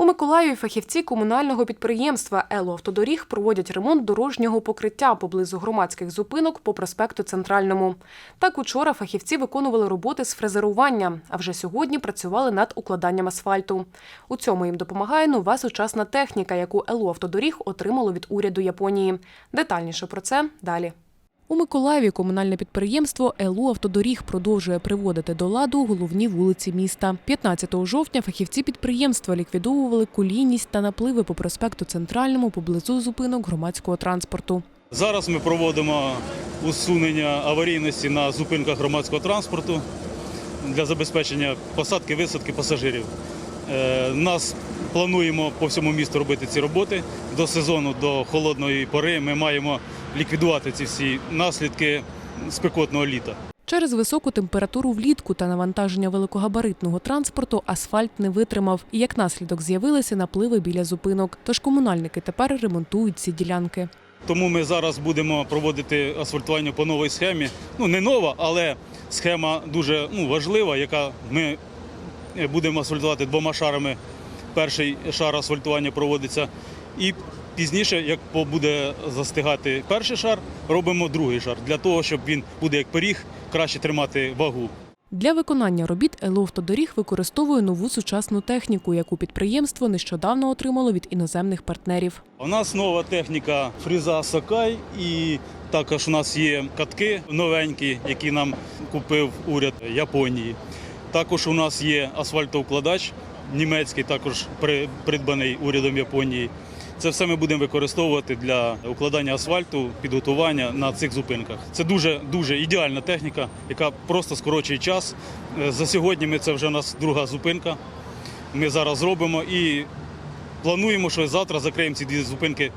У Миколаєві фахівці комунального підприємства «Елоавтодоріг» проводять ремонт дорожнього покриття поблизу громадських зупинок по проспекту Центральному. Так учора фахівці виконували роботи з фрезерування, а вже сьогодні працювали над укладанням асфальту. У цьому їм допомагає нова сучасна техніка, яку «Елоавтодоріг» отримало від уряду Японії. Детальніше про це далі. У Миколаєві комунальне підприємство «ЕЛУ Автодоріг» продовжує приводити до ладу головні вулиці міста. 15 жовтня фахівці підприємства ліквідовували кулійність та напливи по проспекту Центральному поблизу зупинок громадського транспорту. Зараз ми проводимо усунення аварійності на зупинках громадського транспорту для забезпечення посадки висадки пасажирів. Е, Нас плануємо по всьому місту робити ці роботи. До сезону, до холодної пори ми маємо ліквідувати ці всі наслідки спекотного літа. Через високу температуру влітку та навантаження великогабаритного транспорту асфальт не витримав. І як наслідок з'явилися напливи біля зупинок. Тож комунальники тепер ремонтують ці ділянки. Тому ми зараз будемо проводити асфальтування по новій схемі. Ну не нова, але схема дуже ну, важлива, яка ми будемо асфальтувати двома шарами. Перший шар асфальтування проводиться. І пізніше, як буде застигати перший шар, робимо другий шар для того, щоб він буде як пиріг, краще тримати вагу. Для виконання робіт «Елоавтодоріг» використовує нову сучасну техніку, яку підприємство нещодавно отримало від іноземних партнерів. У нас нова техніка фріза Сакай, і також у нас є катки новенькі, які нам купив уряд Японії. Також у нас є асфальтоукладач німецький, також придбаний урядом Японії. Це все ми будемо використовувати для укладання асфальту, підготування на цих зупинках. Це дуже дуже ідеальна техніка, яка просто скорочує час. Е, За сьогодні ми це вже у нас друга зупинка. Ми зараз зробимо і плануємо, що завтра закриємо ці дві зупинки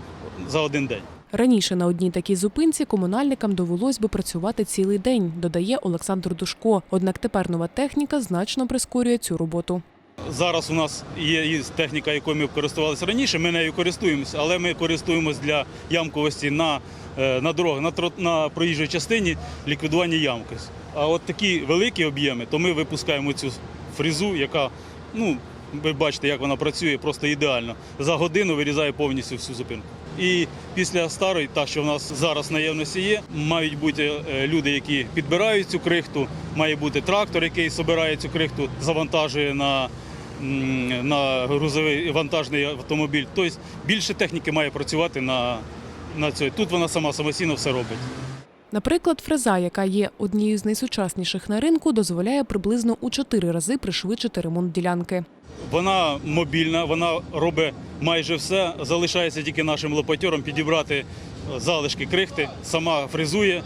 за один день. Раніше на одній такій зупинці комунальникам довелось би працювати цілий день, додає Олександр Душко. Однак тепер нова техніка значно прискорює цю роботу. Зараз у нас є техніка, якою ми користувалися раніше. Ми нею користуємося, але ми користуємось для ямковості на, е, на дорогах, на, на проїжджій частині ліквідування ямки. А от такі великі об'єми, то ми випускаємо цю фрезу, яка, ну, ви бачите, як вона працює, просто ідеально. За годину вирізає повністю всю зупинку. І після старої, та що в нас зараз наявності є, мають бути е, люди, які підбирають цю крихту, має бути трактор, який збирає цю крихту, завантажує на, на грузовий вантажний автомобіль. Тобто більше техніки має працювати на, на цьому. Тут вона сама самостійно все робить. Наприклад, фреза, яка є однією з найсучасніших на ринку, дозволяє приблизно у чотири рази пришвидшити ремонт ділянки. Вона мобільна, вона робить майже все. Залишається тільки нашим лопатьорам підібрати залишки крихти, сама фрезує,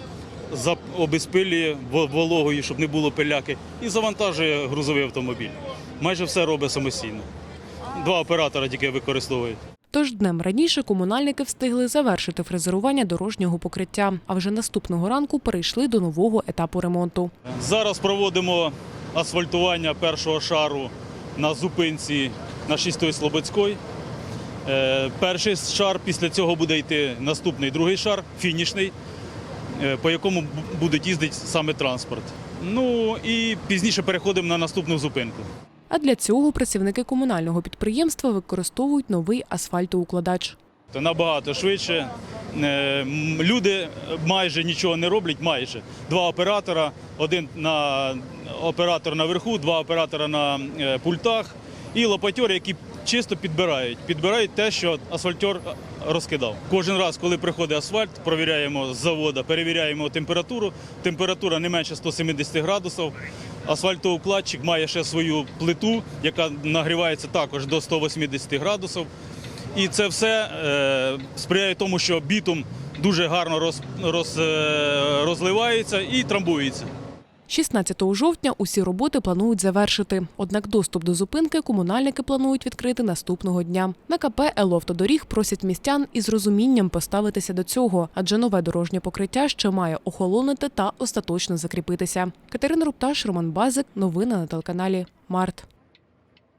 обезпилює вологою, щоб не було пиляки, і завантажує грузовий автомобіль. Майже все робить самостійно. Два оператора тільки використовують. Тож днем раніше комунальники встигли завершити фрезерування дорожнього покриття, а вже наступного ранку перейшли до нового етапу ремонту. Зараз проводимо асфальтування першого шару на зупинці на 6 Слободської. Е, Перший шар, після цього буде йти наступний другий шар, фінішний, по якому бу- будуть їздити саме транспорт. Ну і пізніше переходимо на наступну зупинку. А для цього працівники комунального підприємства використовують новий асфальтоукладач. Це набагато швидше. Е, Люди майже нічого не роблять, майже. Два оператора, один на оператор наверху, два оператора на е, пультах і лопатьори, які чисто підбирають. Підбирають те, що асфальтер розкидав. Кожен раз, коли приходить асфальт, провіряємо з заводу, перевіряємо температуру. Температура не менше 170 градусів. Асфальтоукладчик має ще свою плиту, яка нагрівається також до 180 градусів. І це все е, сприяє тому, що бітум дуже гарно роз, роз, е, розливається і трамбується. 16 жовтня усі роботи планують завершити. Однак доступ до зупинки комунальники планують відкрити наступного дня. На КП «Елоавтодоріг» просять містян із розумінням поставитися до цього, адже нове дорожнє покриття ще має охолонити та остаточно закріпитися. Катерина Рупташ, Роман Базик. Новини на телеканалі Март.